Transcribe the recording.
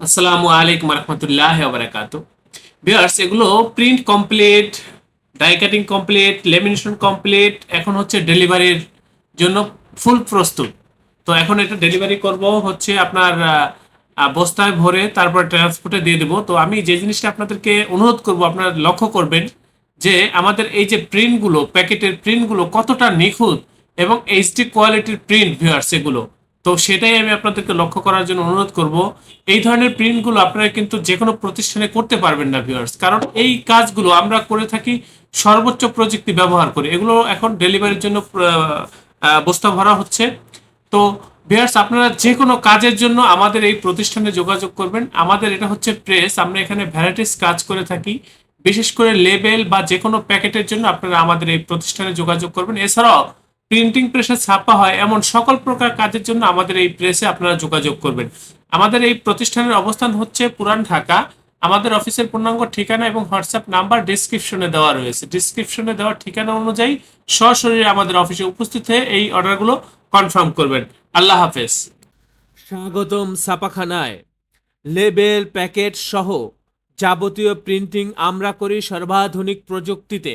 আসসালামু আলাইকুম রহমতুল্লাহ বারাকাতু বিয়ার্স এগুলো print complete die cutting complete lamination complete এখন হচ্ছে ডেলিভারির জন্য ফুল প্রস্তুত। তো এখন এটা ডেলিভারি করব হচ্ছে আপনার বস্তায় ভরে তারপর ট্রান্সপোর্টে দিয়ে দেবো। তো আমি যে জিনিসটা আপনাদেরকে অনুরোধ করব, আপনারা লক্ষ্য করবেন যে আমাদের এই যে প্রিন্টগুলো প্যাকেটের প্রিন্টগুলো কতটা নিখুঁত এবং এইচডি কোয়ালিটির প্রিন্ট ভিউয়ার্স এগুলো। তো সেটাই আমি আপনাদেরকে লক্ষ্য করার জন্য অনুরোধ করব। এই ধরনের প্রিন্টগুলো আপনারা কিন্তু যে কোনো প্রতিষ্ঠানে করতে পারবেন না ভিউয়ার্স কারণ এই কাজগুলো আমরা করে থাকি সর্বোচ্চ প্রযুক্তি ব্যবহার করে। এগুলো এখন ডেলিভারির জন্য বস্তা ভরা হচ্ছে। তো ভিউয়ার্স আপনারা যে কোনো কাজের জন্য আমাদের এই প্রতিষ্ঠানে যোগাযোগ করবেন। আমাদের এটা হচ্ছে প্রেস আমরা এখানে ভ্যারাইটিস কাজ করে থাকি। বিশেষ করে লেবেল বা যে কোনো প্যাকেটের জন্য আপনারা আমাদের এই প্রতিষ্ঠানে যোগাযোগ করবেন। এছাড়াও প্রিন্টিং প্রেসে ছাপা হয় এমন সকল প্রকার কাজের জন্য আমাদের এই প্রেসে আপনারা যোগাযোগ করবেন। আমাদের এই প্রতিষ্ঠানের অবস্থান হচ্ছে পুরান ঢাকা। আমাদের অফিসের পূর্ণাঙ্গ ঠিকানা এবং হোয়াটসঅ্যাপ নাম্বার ডিসক্রিপশনে দেওয়া রয়েছে। ডিসক্রিপশনে দেওয়া ঠিকানা অনুযায়ী সশরীরে আমাদের অফিসে উপস্থিত হয়ে এই অর্ডারগুলো কনফার্ম করবেন। আল্লাহ হাফেজ। স্বাগতম ছাপাখানায়। লেবেল প্যাকেট সহ যাবতীয় প্রিন্টিং আমরা করি সর্বাধুনিক প্রযুক্তিতে।